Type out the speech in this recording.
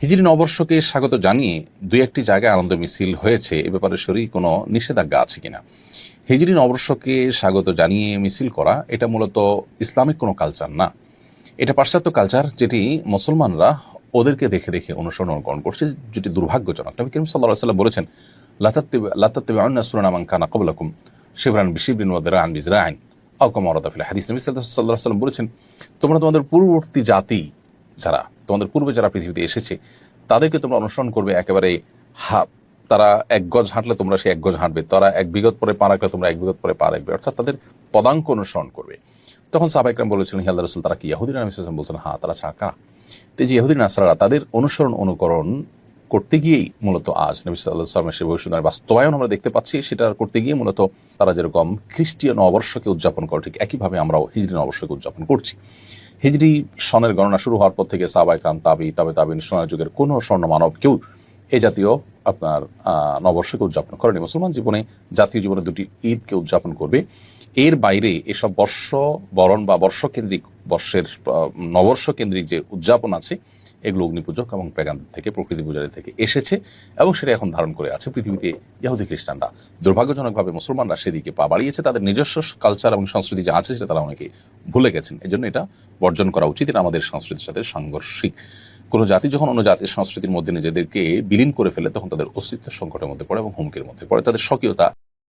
হিজরি নববর্ষকে স্বাগত জানিয়ে দুই একটি জায়গায় আনন্দ মিছিল হয়েছে। এ ব্যাপারে শরীর কোনো নিষেধাজ্ঞা আছে কিনা? হিজরি নববর্ষকে স্বাগত জানিয়ে মিছিল করা, এটা মূলত ইসলামিক কোনো কালচার না। এটা পাশ্চাত্য কালচার যেটি মুসলমানরা ওদেরকে দেখে দেখে অনুসরণ অনুকরণ করছে, যেটি দুর্ভাগ্যজনক। নবী করিম সাল্লাহ সাল্লাম বলেছেন লাতাত্তিবে আন্না সুরানামান কানা কবলাকুম শিবরান বিশিবিন ওয়াদারান বিজরাইন আউকামরদাফিল হাদিস। নবী সাল্লাহ সাল্লাম বলেছেন, তোমরা তোমাদের পূর্ববর্তী জাতি যারা তোমাদের পূর্বে যারা পৃথিবীতে এসেছে, তাদেরকে তোমরা অনুসরণ করবে একেবারে হা তারা এক গজ হাঁটলে তোমরা সে এক গজ হাঁটবে, তারা এক বিগত পরে পা রাখলে তোমরা এক বিগত পরে পা রাখবে। অর্থাৎ তাদের পদাঙ্ক অনুসরণ করবে। তখন সাবাইকরাম বলেছিলেন হিয়াল রসুল, তারা কি ইয়াহুদিন আমি বলছেন হ্যাঁ তারা ছাড়া কারা? তো যে ইহুদিন আসারা তাদের অনুসরণ, অনুকরণ করতে গিয়েই মূলত আজ নবী সাল্লাহ সাল্লামের সে বাস্তবায়ন আমরা দেখতে পাচ্ছি, সেটা করতে গিয়ে মূলত তারা যেরকম খ্রিস্টীয় নববর্ষকে উদযাপন করে, ঠিক একইভাবে আমরাও হিজরি নববর্ষকে উদযাপন করছি। হিজরি সনের গণনা শুরু হওয়ার পর থেকে সাবাই কাম তাবি, তবে, তাবিন, সোনার যুগের কোনো স্বর্ণ মানব কেউ এই জাতীয় আপনার নববর্ষকে উদযাপন করেনি। মুসলমান জীবনে, জাতীয় জীবনে দুটি ঈদকে উদযাপন করবে। এর বাইরে এসব বর্ষ বরণ বা বর্ষকেন্দ্রিক, বর্ষের নববর্ষ কেন্দ্রিক যে উদযাপন আছে এগুলো অগ্নিপূজক এবং প্যাগান থেকে, প্রকৃতি পূজারী থেকে এসেছে এবং সেটা এখন ধারণ করে আছে পৃথিবীতে ইহুদি খ্রিস্টানরা। দুর্ভাগ্যজনকভাবে মুসলমানরা সেদিকে পা বাড়িয়েছে, তাদের নিজস্ব কালচার এবং সংস্কৃতি যা আছে সেটা তারা অনেকে ভুলে গেছেন। এজন্য এটা বর্জন করা উচিত, এটা আমাদের সংস্কৃতির সাথে সাংঘর্ষিক। কোনো জাতি যখন অন্য জাতির সংস্কৃতির মধ্যে নিজেদেরকে বিলীন করে ফেলে, তখন তাদের অস্তিত্ব সংকটের মধ্যে পড়ে এবং হুমকির মধ্যে পড়ে। তাদের স্বকীয়তা